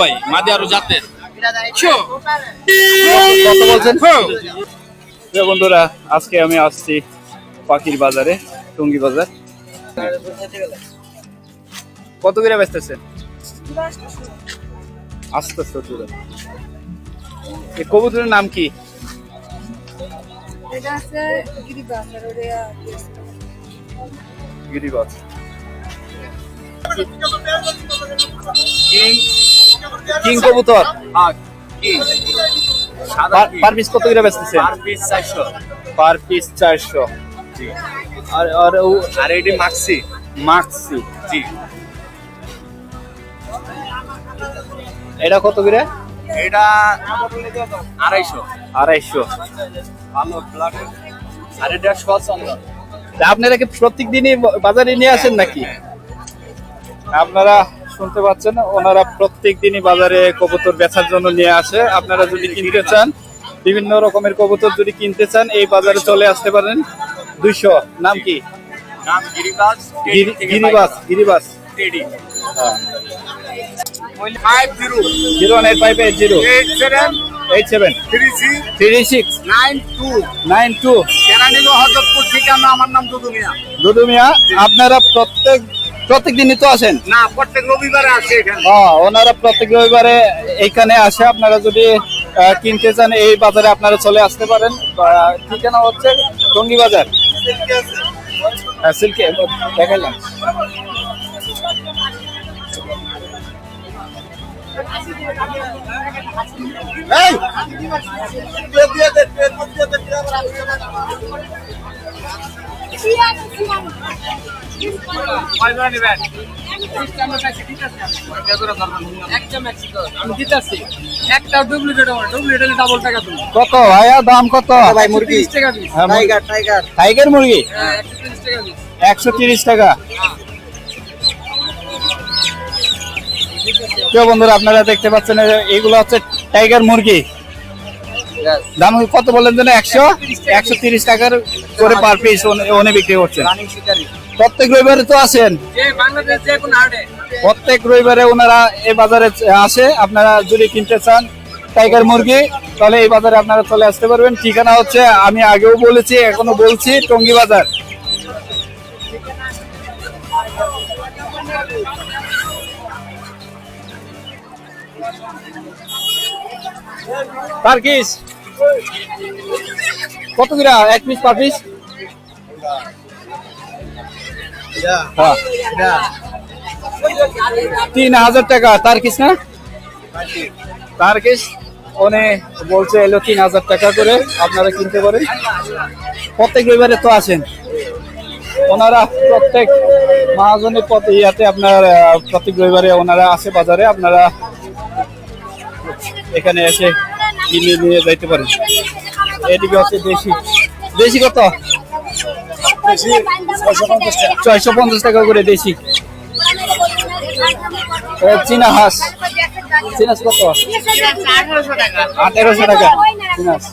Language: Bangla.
ভাই মাদি আরও জাতের। কত বলছেন? বন্ধুরা আজকে আমি আসছি পাখির বাজারে টঙ্গি বাজার। কত করে বেচতেছেন? আস্তে আস্তে তুলে এই কবুতরের নাম কি? এটা আছে গিরিবাস আর ওটা গিরিবাজ। কিং কিং কবুতর? পার- পার পিস কত করে বেচতেছেন? পিস চারশো। পার পিস চারশো। আর আর ও- আর এটি মাক্সি? মাক্সি। জি। এটা কত করে? এটা আড়াইশো। আড়াইশো। ভালো আর এটা সচন্দন আপনারা কি প্রত্যেক দিনই বাজারে নিয়ে আসেন নাকি? আপনারা শুনতে পাচ্ছেন ওনারা প্রত্যেক দিনই বাজারে কবুতর বেচার জন্য নিয়ে আসে। আপনারা যদি কিনতে চান বিভিন্ন রকমের কবুতর যদি কিনতে চান এই বাজারে চলে আসতে পারেন। দুইশো নাম কি? Giribas Giribas five zero. Five eight zero. Eight seven three six nine two. Nine two. Keraniganj Hazratpur ঠিকানা আমার নাম আপনারা প্রত্যেক প্রত্যেক দিনই তো আসেন? না প্রত্যেক রবিবারে আসে এখানে। হ্যাঁ ওনারা প্রত্যেক রবিবারে এইখানে আসে। আপনারা যদি কিনতে চান এই বাজারে আপনারা চলে আসতে পারেন। ঠিকানা হচ্ছে টঙ্গি বাজার হ্যাঁ সিল্কে দেখাইলাম। ডুপ্লিকেট আমার ডুপ্লিকেট ডাবল টাকা তুমি কত? ভাইয়া দাম কত? ভাই মুরগি? Tiger tiger. টাইগার মুরগি? হ্যাঁ একশো তিরিশ টাকা। তিরিশ টাকা। প্রিয় বন্ধুরা আপনারা দেখতে পাচ্ছেন এইগুলো হচ্ছে টাইগার মুরগি। দাম কত বলেন যেন একশো? একশো তিরিশ টাকার করে পার পিস উনি বিক্রি করছেন। প্রত্যেক রবিবারে তো আসেন। প্রত্যেক রবিবারে ওনারা এই বাজারে আসে। আপনারা যদি কিনতে চান টাইগার মুরগি তাহলে এই বাজারে আপনারা চলে আসতে পারবেন। ঠিকানা হচ্ছে আমি আগেও বলেছি এখনও বলছি টঙ্গি বাজার। পিস কত কিরা? এক পিস পার পিস হ্যাঁ। তিন হাজার টাকা। তার কিস না? তার কিস? ওনে বলছে এলো তিন হাজার টাকা করে, আপনারা কিনতে পারেন। প্রত্যেক রবিবারে তো আসেন ওনারা প্রত্যেক মহাজনের পথ ইয়াতে আপনার প্রত্যেক রবিবারে ওনারা আসে বাজারে। আপনারা এখানে এসে কিনে নিয়ে যাইতে পারেন এদিকে হচ্ছে দেশি। দেশি কত? ছয়শো পঞ্চাশ টাকা করে দেশি। চীনা হাঁস। চীনা হাঁস কত? আঠেরোশো টাকা। চীনা হাঁস।